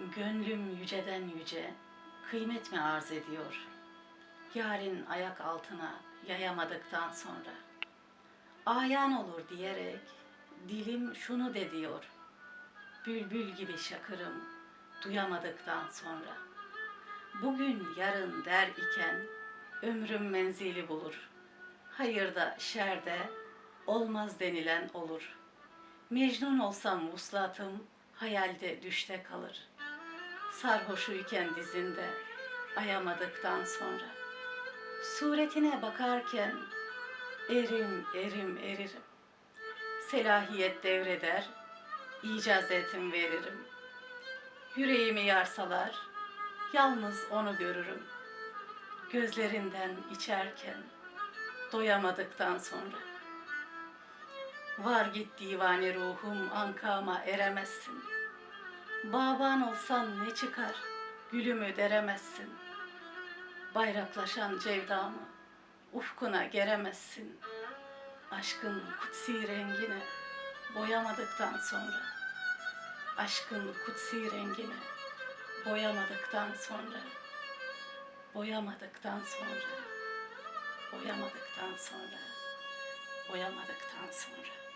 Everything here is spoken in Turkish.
Gönlüm yüceden yüce, kıymet mi arz ediyor? Yarın ayak altına yayamadıktan sonra. Ayan olur diyerek dilim şunu de diyor. Bülbül gibi şakırım duyamadıktan sonra. Bugün yarın der iken ömrüm menzili bulur. Hayırda şerde olmaz denilen olur. Mecnun olsam vuslatım hayalde düşte kalır. Sarhoşuyken dizinde ayamadıktan sonra. Suretine bakarken erim erim eririm. Selahiyet devreder, icazetim veririm. Yüreğimi yarsalar, yalnız onu görürüm. Gözlerinden içerken, doyamadıktan sonra. Var git divane ruhum ankama eremezsin. Baban olsan ne çıkar, gülümü deremezsin. Bayraklaşan cevdamı ufkuna geremezsin. Aşkın kutsi rengini boyamadıktan sonra. Aşkın kutsi rengini boyamadıktan sonra. Boyamadıktan sonra. Boyamadıktan sonra. Boyamadıktan sonra.